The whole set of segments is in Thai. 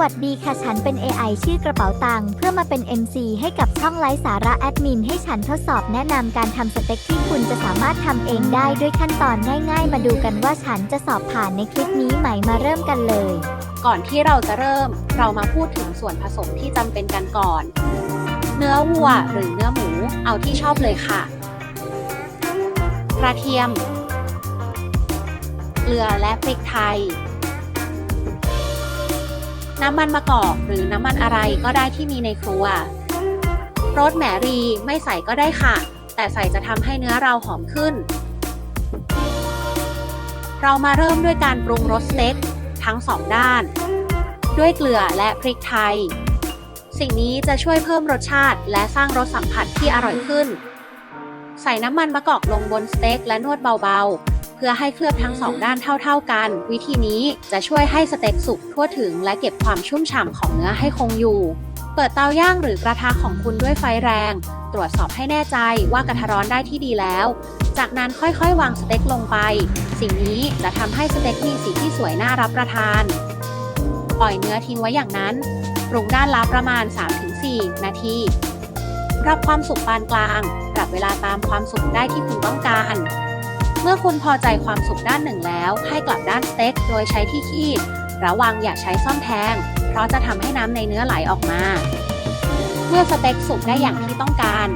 วัสดีค่ะฉันเป็น AI ชื่อกระเป๋าตังค์เพื่อมาเป็น MC ให้กับช่องไลฟ์สาระแอดมินให้ฉันทดสอบแนะนำการทำสเต็กที่คุณจะสามารถทำเองได้ด้วยขั้นตอนง่ายๆ มาดูกันว่าฉันจะสอบผ่านในคลิปนี้ไหมมาเริ่มกันเลย ก่อนที่เราจะเริ่มเรามาพูดถึงส่วนผสมที่จำเป็นกันก่อน เนื้อวัวหรือเนื้อหมูเอาที่ชอบเลยค่ะ กระเทียม เกลือและพริกไทย น้ำมันมะกอกหรือน้ำมันอะไรก็ได้ที่มีในครัวรสแหมรีไม่ใส่ก็ได้ค่ะ แต่ใส่จะทำให้เนื้อเราหอมขึ้น เรามาเริ่มด้วยการปรุงรสสเต็กทั้งสองด้าน ด้วยเกลือและพริกไทย สิ่งนี้จะช่วยเพิ่มรสชาติและสร้างรสสัมผัสที่อร่อยขึ้น ใส่น้ำมันมะกอกลงบนสเต็กและนวดเบาๆ พื่อให้เคลือบทั้งสองด้านเท่า ๆกัน วิธีนี้จะช่วยให้สเต็กสุกทั่วถึงและเก็บความชุ่มฉ่ำของเนื้อให้คงอยู่ เปิดเตาย่างหรือกระทะของคุณด้วยไฟแรง ตรวจสอบให้แน่ใจว่ากระทะร้อนได้ที่ดีแล้ว จากนั้นค่อยๆ วางสเต็กลงไป สิ่งนี้จะทำให้สเต็กมีสีที่สวยน่ารับประทาน ปล่อยเนื้อทิ้งไว้อย่างนั้นปรุงด้านละประมาณ 3-4 นาทีรับความสุกปานกลาง ปรับเวลาตามความสุกได้ที่คุณต้องการ อคุณพอใจความสุกด้านหนึ่งแล้ว ให้กลับด้านสเต็กโดยใช้ที่คีบระวังอย่าใช้ซ่อมแทง เพราะจะทำให้น้ำในเนื้อไหลออกมา เมื่อสเต็กสุกได้อย่างที่ต้องการ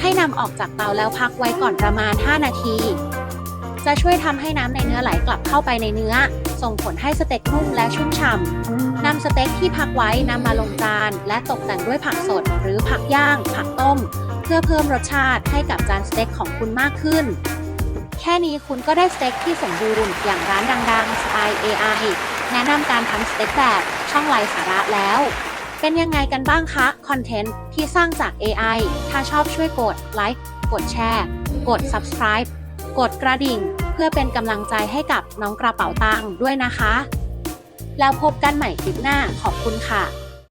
ให้นำออกจากเตาแล้วพักไว้ก่อนประมาณ 5 นาที จะช่วยทำให้น้ำในเนื้อไหลกลับเข้าไปในเนื้อ ส่งผลให้สเต็กนุ่มและชุ่มฉ่ำนำสเต็กที่พักไว้นำมาลงจาน และตกแต่งด้วยผักสด หรือผักย่าง ผักต้ม เพื่อเพิ่มรสชาติให้กับจานสเต็กของคุณมากขึ้น แค่นี้คุณก็ได้สเต็กที่สมบูรณ์อย่างร้านดังๆสไตล์ AI แนะนำการทำสเต็กแบบช่องไลฟ์สาระแล้ว เป็นยังไงกันบ้างคะ คอนเทนต์ที่สร้างจาก AI ถ้าชอบช่วยกดไลค์กดแชร์กด subscribe กดกระดิ่ง เพื่อเป็นกำลังใจให้กับน้องกระเป๋าตังค์ด้วยนะคะ แล้วพบกันใหม่คลิปหน้าขอบคุณค่ะ